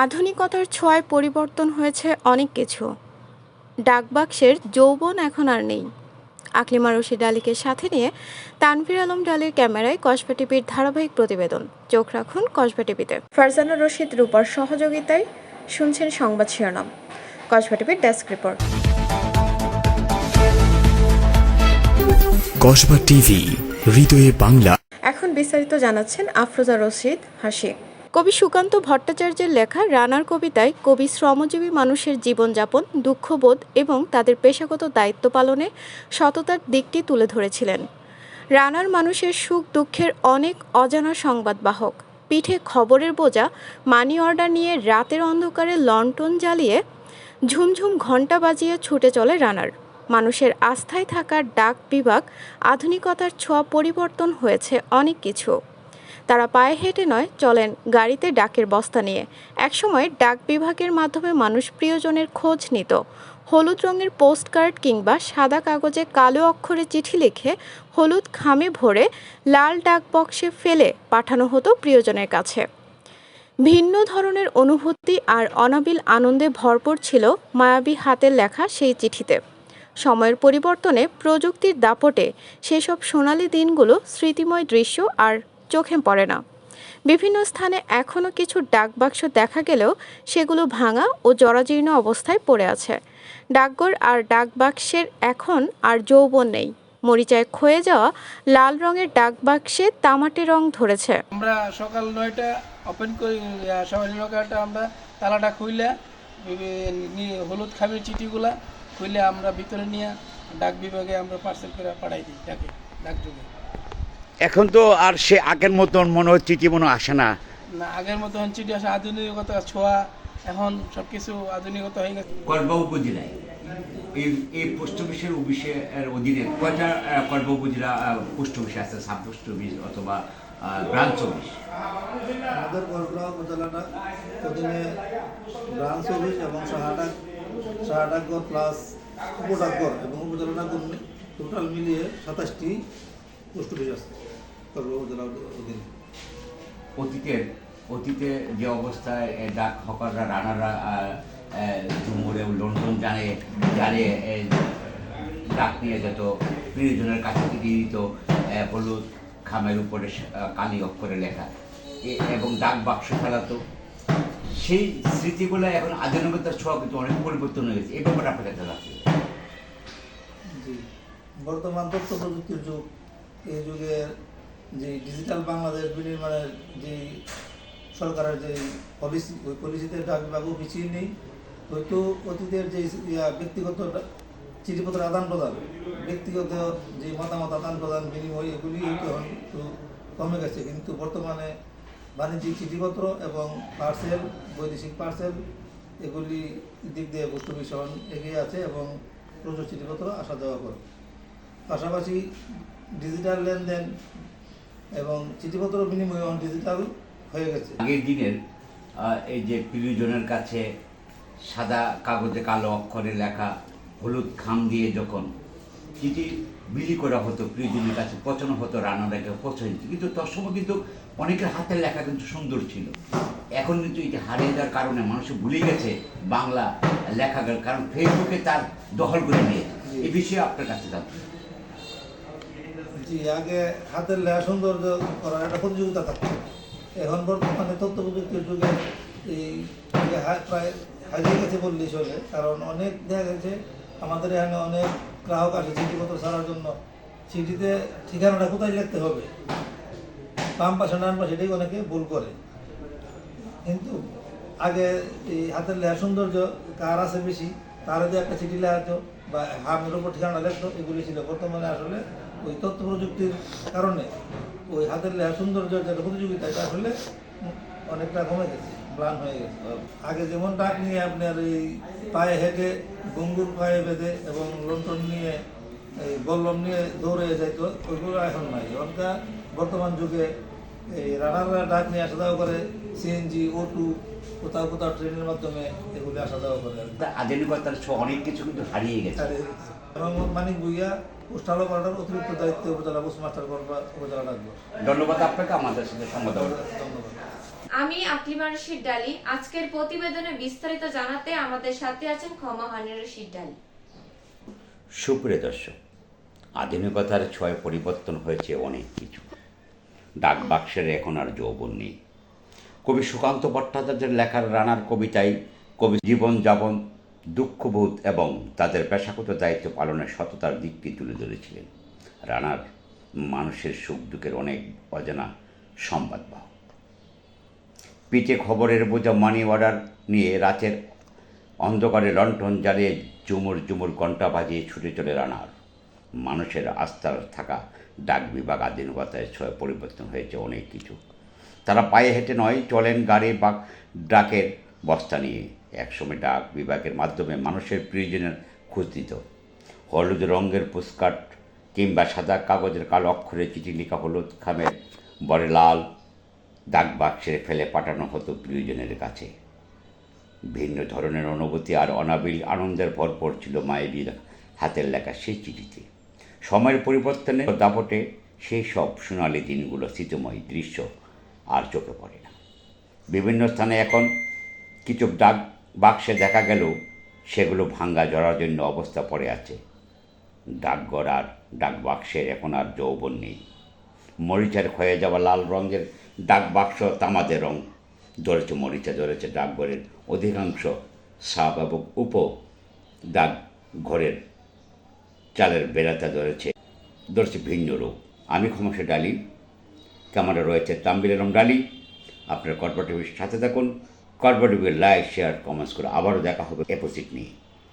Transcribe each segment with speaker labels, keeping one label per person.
Speaker 1: আধুনিকতার ছোঁয়ায় পরিবর্তন হয়েছে অনেক কিছু। ডাকবাক্সের যৌবন এখন আর নেই। আকলিমা রশিদ আলীকে সাথে নিয়ে তানভীর আলম ডালির ক্যামেরায় কসবা টিভির ধারাবাহিক প্রতিবেদন। চোখ রাখুন কসবা টিভিতে। ফারজানা রশিদ রূপার সহযোগিতায় শুনছেন সংবাদ শিরোনাম। কসবা টিভির ডেস্ক রিপোর্ট।
Speaker 2: কসবা টিভি হৃদয়ে বাংলা।
Speaker 1: এখন বিস্তারিত জানাচ্ছেন আফরোজা রশিদ হাসি কবি সুকান্ত ভট্টাচার্যের লেখা রানার কবিতায় কবি শ্রমজীবী মানুষের জীবনযাপন, দুঃখবোধ এবং তাদের পেশাগত দায়িত্ব পালনে সততার দিকটি তুলে ধরেছিলেন। রানার মানুষের সুখ দুঃখের অনেক অজানা সংবাদবাহক পিঠে খবরের বোঝা, মানি অর্ডার নিয়ে রাতের অন্ধকারে লন্ঠন জ্বালিয়ে ঝুমঝুম ঘণ্টা বাজিয়ে ছুটে চলে রানার। মানুষের আস্থায় থাকার ডাক বিভাগ, আধুনিকতার ছোঁয়া পরিবর্তন হয়েছে অনেক কিছু। তারা পায়ে হেঁটে নয়, চলেন গাড়িতে ডাকের বস্তা নিয়ে। একসময় ডাক বিভাগের মাধ্যমে মানুষ প্রিয়জনের খোঁজ নিত। হলুদ রঙের পোস্ট কার্ড কিংবা সাদা কাগজে কালো অক্ষরে চিঠি লিখে হলুদ খামে ভরে লাল ডাক বক্সে ফেলে পাঠানো হতো প্রিয়জনের কাছে। ভিন্ন ধরনের অনুভূতি আর অনাবিল আনন্দে ভরপুর ছিল মায়াবী হাতের লেখা সেই চিঠিতে। সময়ের পরিবর্তনে প্রযুক্তির দাপটে সেসব সোনালি দিনগুলো স্মৃতিময় দৃশ্য আর চোখে পড়ে না। বিভিন্ন স্থানে এখনও কিছু ডাকবাক্স দেখা গেলেও সেগুলো ভাঙা ও জরাজীর্ণ অবস্থায় পড়ে আছে। ডাকঘর আর ডাকবাক্সের এখন আর যৌবন নেই। মরিচায় ক্ষয়ে যাওয়া লাল রঙের ডাকবাক্সে তামাটে রং ধরেছে।
Speaker 3: আমরা সকাল নয়টা ওপেন করি সকাল আমরা তালাটা খুইলে হলুদ খামির চিঠিগুলা খুইলে আমরা ভিতরে নিয়ে ডাক বিভাগে আমরা পার্সেল করে পাঠাই দিই ডাকে, ডাক
Speaker 4: এখন তো আর সে আগের মতন মনে হচ্ছে চিঠি মনে আসে না।
Speaker 3: না আগের মতন চিঠি আসে আধুনিকতা ছোঁয়া এখন সব কিছু আধুনিকতা হয়ে গেছে।
Speaker 5: করবা উপজেলায় এই এই পোস্ট অফিসের অফিসের অধীনে কয়টা আহ, উপজেলা পোস্ট অফিস আছে? সাব পোস্ট অফিস অথবা ব্রাঞ্চ অফিস?
Speaker 6: আমাদের বরগুড়া উপজেলাটা অধীনে ব্রাঞ্চ অফিস এবং সাহাডাক সাহাডাকগড় প্লাস উপডাকগড় এবং উপজেলাটা টোটাল মিলিয়ে সাতাশটি পোস্ট অফিস আছে।
Speaker 5: অতীতের, অতীতে যে অবস্থায় ডাক হকাররা, রানাররা ঝুমুরে লন্ডন জানে জানে ডাক নিয়ে যেত, প্রিয়জনের কাছে থেকে দিত হলুদ খামের উপরে কালি অক্ষরে লেখা। এবং ডাক বাক্স ফেলাতো সেই স্মৃতিগুলো এখন আধুনিকতার ছোঁয়া কিন্তু অনেক পরিবর্তন হয়ে গেছে। এই ব্যাপারে আপনার কাছে রাখছে
Speaker 6: বর্তমান তথ্য প্রযুক্তির যুগ, এই যুগে যে ডিজিটাল বাংলাদেশ বিনির্মাণের যে সরকারের যে পলিসি ওই পলিসিতে ডাক বিভাগও পিছিয়ে নেই। হয়তো অতীতের যে ব্যক্তিগত চিঠিপত্র আদান প্রদান, ব্যক্তিগত যে মতামত, আদান প্রদান, বিনিময়, এগুলি একটু কমে গেছে। কিন্তু বর্তমানে বাণিজ্যিক চিঠিপত্র এবং পার্সেল বৈদেশিক পার্সেল এগুলি দিক দিয়ে বস্তু অফিস এগিয়ে আছে এবং প্রচুর চিঠিপত্র আসা যাওয়া করে। পাশাপাশি ডিজিটাল লেনদেন এবং চিঠিপত্র বিনিময় ডিজিটাল হয়ে গেছে।
Speaker 5: আগের দিনের এই যে প্রিয়জনের কাছে সাদা কাগজে কালো অক্ষরে লেখা হলুদ খাম দিয়ে যখন চিঠি বিলি করা হতো প্রিয়জনের কাছে পচানো হতো রান্না লেখা পচা কিন্তু তার সময় কিন্তু অনেকের হাতের লেখা কিন্তু সুন্দর ছিল। এখন কিন্তু এটা হারিয়ে যাওয়ার কারণে মানুষ ভুলে গেছে বাংলা লেখা কারণ ফেসবুকে তার দখল করে নিয়েছে। এ বিষয়ে আপনার কাছে জানতে।
Speaker 6: আগে হাতের লেখা সৌন্দর্য করার একটা প্রতিযোগিতা থাকতো। এখন বর্তমানে তথ্য প্রযুক্তির যুগে এই প্রায় হারিয়ে গেছে বললেই চলে, কারণ অনেক দেখা গেছে, আমাদের এখানে অনেক গ্রাহক আসে চিঠিপত্র ছাড়ার জন্য। চিঠিতে ঠিকানাটা কোথায় লিখতে হবে? বাম পাশে, ডান পাশে এটাই অনেকে ভুল করে। কিন্তু আগে এই হাতের লেখা সৌন্দর্য কার আছে বেশি, তার যদি একটা চিঠি লেখাতো বা হামের উপর ঠিকানা লিখতো, এগুলি ছিল। বর্তমানে আসলে ওই তথ্য প্রযুক্তির কারণে ওই হাতের লেখা সৌন্দর্য যেটা প্রতিযোগিতা, এটা আসলে অনেকটা কমে গেছে প্লান হয়ে গেছে। আগে যেমন ডাক নিয়ে আপনার এই পায়ে হেঁটে গঙ্গুর পায়ে বেঁধে এবং লন্ঠন নিয়ে, এই বল্লম নিয়ে দৌড়ে যাইতো, ওইগুলো এখন নাই। এখনকার বর্তমান যুগে এই রানাররা ডাক নিয়ে আসা করে সিএনজি ও টু কোথাও কোথাও ট্রেনের মাধ্যমে এগুলি আসা যাওয়া করে
Speaker 5: আধুনিকতার অনেক কিছু কিন্তু হারিয়ে গেছে।
Speaker 6: এবং মানিক ভুইয়া পোস্টালো করাটার অতিরিক্ত দায়িত্ব উপজেলা পোস্টমাস্টার উপজেলা ডাকবো।
Speaker 5: ধন্যবাদ আপনাকে আমাদের সাথে সম্মত।
Speaker 6: ধন্যবাদ।
Speaker 7: আমি আকলিমা রশিদ ডালি। আজকের প্রতিবেদনে বিস্তারিত জানাতে আমাদের সাথে আছেন ক্ষমা হানি রশিদ ডালি।
Speaker 5: সুপ্রিয় দর্শক আধুনিকতার ছয় পরিবর্তন হয়েছে অনেক কিছু। ডাক বাক্সের এখন আর যৌবন নেই। কবি সুকান্ত ভট্টাচার্যের লেখার রানার কবিতায় কবি জীবনযাপন দুঃখবোধ এবং তাদের পেশাগত দায়িত্ব পালনের সততার দিকটি তুলে ধরেছিলেন। রানার মানুষের সুখ দুঃখের অনেক অজানা সংবাদবাহক পিঠে খবরের বোঝা মানি অর্ডার নিয়ে রাতের অন্ধকারে লণ্ঠন জ্বালিয়ে জুমুর জুমুর ঘণ্টা বাজিয়ে ছুটে চলে রানার। মানুষের আস্থার থাকা ডাক বিভাগ আধুনিকতায় ছয় পরিবর্তন হয়েছে অনেক কিছু। তারা পায়ে হেঁটে নয়, চলেন গাড়ি বা ডাকের বস্তা নিয়ে। একসময় ডাক বিভাগের মাধ্যমে মানুষের প্রয়োজনের খোঁজ দিত হলুদ রঙের পুস্কাট কিংবা সাদা কাগজের কালো অক্ষরে চিঠি লেখা হলুদ খামের বরে লাল ডাক বাক্সে ফেলে পাঠানো হতো প্রিয়জনের কাছে। ভিন্ন ধরনের অনুভূতি আর অনাবিল আনন্দের ভরপর ছিল মায়ের হাতের লেখা সেই চিঠিতে। সময়ের পরিবর্তনের দাপটে সেই সব সোনালি দিনগুলো স্মৃতিময় দৃশ্য আর চোখে পড়ে না। বিভিন্ন স্থানে এখন কিছু ডাক বাক্সে দেখা গেল সেগুলো ভাঙ্গা জড়ার জন্য অবস্থা পড়ে আছে। ডাকঘর আর ডাক বাক্সের এখন আর যৌবন নেই। মরিচার ক্ষয়ে যাওয়া লাল রঙের ডাক বাক্স তামাদের রং। ধরেছে মরিচা, ধরেছে ডাকঘরের অধিকাংশ সাপ এবং উপ ডাক ঘরের চালের বেড়াতে ধরেছে ধরেছে ভিন্ন রোগ আমি ক্ষমসে ডালি ক্যামেরা রয়েছে তাম্বিল এরম ডালি। আপনার কর্পোরেট টিভির সাথে থাকুন। কর্পোরেট টিভির লাইক শেয়ার কমেন্টস করে আবারও দেখা হবে এপোজিট নিয়ে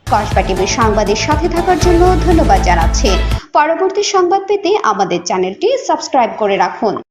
Speaker 8: কসবা টিভির সংবাদের সাথে থাকার জন্য ধন্যবাদ জানাচ্ছি। পরবর্তী সংবাদ পেতে আমাদের চ্যানেলটি সাবস্ক্রাইব করে রাখুন।